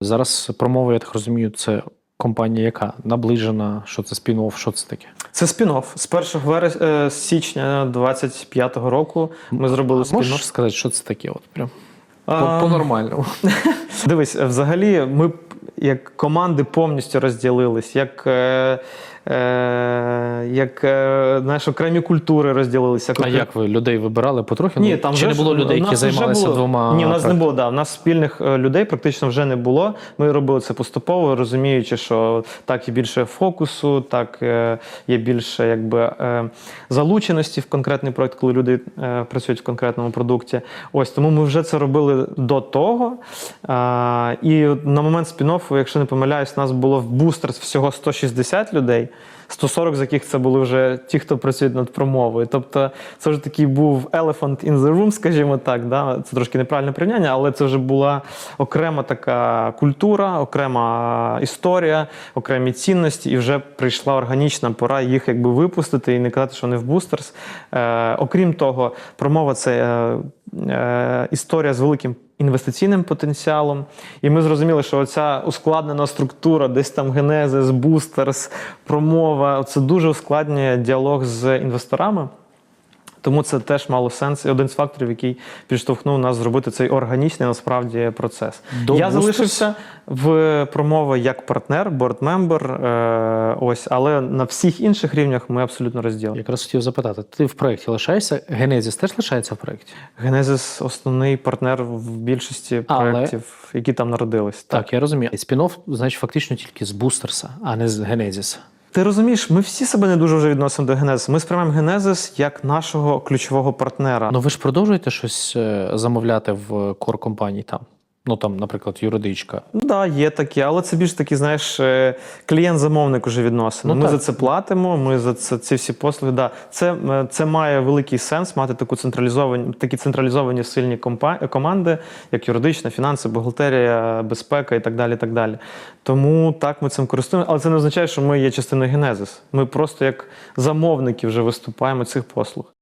Зараз промова, я так розумію, це компанія, яка наближена, що це спін-офф, що це таке? Це спін-офф. З 1 верес... е, з січня 25-го року ми зробили спін-офф. сказати, що це таке? От прям по-нормальному. Дивись, взагалі, ми як команди повністю розділились, як, е, е, як е, знаєш, окремі культури розділилися. А як ви людей вибирали потрохи? Ні, Ну, там чи вже не було людей, які займалися двома? Ні, у нас не було. Да. У нас спільних е, людей практично вже не було. Ми робили це поступово, розуміючи, що так є більше фокусу, так е, є більше якби е, залученості в конкретний проект, коли люди е, працюють в конкретному продукті. Ось тому ми вже це робили до того. І на момент спін-оффу, якщо не помиляюсь, у нас було в бустерс всього 160 людей. 140 з яких це були вже ті, хто працюють над промовою. Тобто це вже такий був elephant in the room, скажімо так. Да? Це трошки неправильне порівняння, але це вже була окрема така культура, окрема історія, окремі цінності, і вже прийшла органічна пора їх якби випустити і не казати, що вони в бустерс. Е, окрім того, промова це е, історія з великим. Інвестиційним потенціалом, і ми зрозуміли, що оця ускладнена структура, десь там генезис, бустерс, промова це дуже ускладнює діалог з інвесторами. Тому це теж мало сенс. І один з факторів, який підштовхнув нас зробити цей органічний насправді процес. До Я бустерс? залишився в промова як партнер, бордмембер. Ось, але на всіх інших рівнях ми абсолютно розділені. Якраз хотів запитати, ти в проєкті лишаєшся? Генезіс теж лишається в проєкті? Генезис основний партнер в більшості Але- проєктів, які там народились. Так, я розумію. І спін-офф, значить, фактично тільки з бустерса, а не з Генезіса. Ти розумієш, ми всі себе не дуже вже відносимо до Генезис. Ми сприймаємо Генезис як нашого ключового партнера. Ну ви ж продовжуєте щось е, замовляти в кор компанії там? Ну там, наприклад, юридичка. Ну, да, є такі, але це більш такі, знаєш, е, клієнт-замовник уже відносини. Ну, ми так. за це платимо, ми за це ці всі послуги. Да. Це, е, це має великий сенс мати таку централізовані, такі централізовані сильні компа- команди, як юридична, фінанси, бухгалтерія, безпека і так далі. І так далі. Тому так ми цим користуємося, але це не означає, що ми є частиною Генезис. Ми просто як замовники вже виступаємо цих послуг.